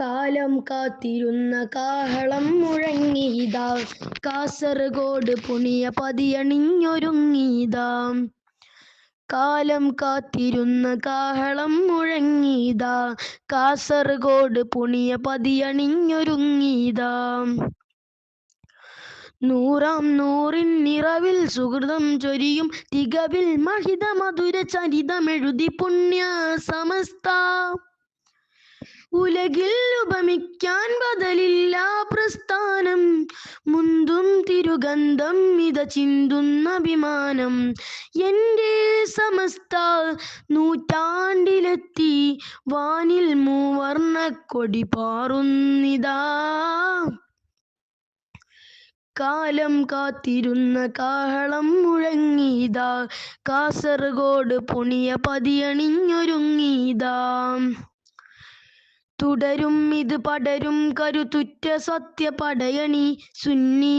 കാലം കാത്തിരുന്ന കാഹളം മുഴങ്ങിയിതാ. കാസർഗോഡ് പുണിയ പതിയണിഞ്ഞൊരുങ്ങിയിതാ. കാലം കാത്തിരുന്ന കാഹളം മുഴങ്ങിതാ കാസർഗോഡ് പുണിയ പതിയണിഞ്ഞൊരുങ്ങിയിതാ. നൂറാം നൂറിൻ നിറവിൽ സുഹൃതം ചൊരിയും. തികവിൽ മഹിത മധുര ചരിതമെഴുതി പുണ്യ സമസ്ത ഉലകിൽ ഉപമിക്കാൻ ബദലില്ല പ്രസ്ഥാനം. മുന്തും തിരുഗന്ധം ഇത ചിന്തുന്ന അഭിമാനം എന്റെ സമസ്ത നൂറ്റാണ്ടിലെത്തി വാനിൽ മൂവർണ കൊടി പാറുന്നിതാ. കാലം കാത്തിരുന്ന കാഹളം മുഴങ്ങിയതാ. കാസർഗോഡ് പുണിയ പതിയണിഞ്ഞൊരുങ്ങിയതാ. തുടരും ഇത് പടരും കരുത്തുറ്റ സത്യ പടയണി സുന്നി